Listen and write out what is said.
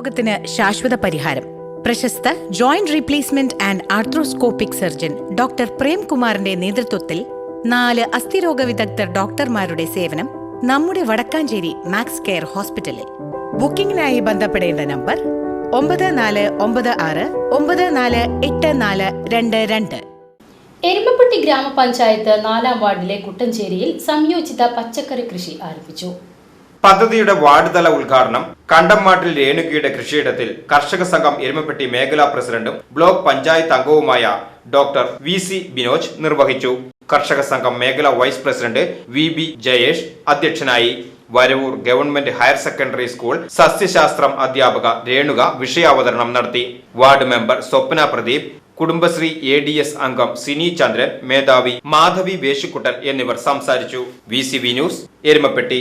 രോഗത്തിന് ശാശ്വത പരിഹാരം. പ്രശസ്ത joint replacement and arthroscopic surgeon doctor പ്രേംകുമാറിന്റെ നേതൃത്വത്തിൽ നാല് അസ്ഥിരോഗ വിദഗ്ധർ ഡോക്ടർമാരുടെ സേവനം നമ്മുടെ വടക്കാഞ്ചേരി മാക്സ് കെയർ ഹോസ്പിറ്റലിൽ. ബുക്കിംഗിനായി ബന്ധപ്പെടേണ്ട നമ്പർ ഒമ്പത് നാല് ഒമ്പത് ആറ് ഒമ്പത് നാല് എട്ട് നാല് രണ്ട് രണ്ട്. എരുമപ്പെട്ടി ഗ്രാമപഞ്ചായത്ത് നാലാം വാർഡിലെ കുട്ടഞ്ചേരിയിൽ സംയോജിത പച്ചക്കറി കൃഷി ആരംഭിച്ചു. പദ്ധതിയുടെ വാർഡ് തല ഉദ്ഘാടനം കണ്ടംമാട്ടിൽ രേണുകയുടെ കൃഷിയിടത്തിൽ കർഷക സംഘം എരുമപ്പെട്ടി മേഖലാ പ്രസിഡന്റും ബ്ലോക്ക് പഞ്ചായത്ത് അംഗവുമായ ഡോക്ടർ വി സി ബിനോജ് നിർവഹിച്ചു. കർഷക സംഘം മേഖലാ vice president V B Jayesh അധ്യക്ഷനായി. Varavoor government higher secondary school സസ്യശാസ്ത്രം അധ്യാപക രേണുക വിഷയാവതരണം നടത്തി. Ward member Swapna Pradeep Kudumbashree A D S അംഗം സിനി ചന്ദ്രൻ മേധാവി മാധവി വേശുക്കുട്ടൻ എന്നിവർ സംസാരിച്ചു. V C V news Erumapetty.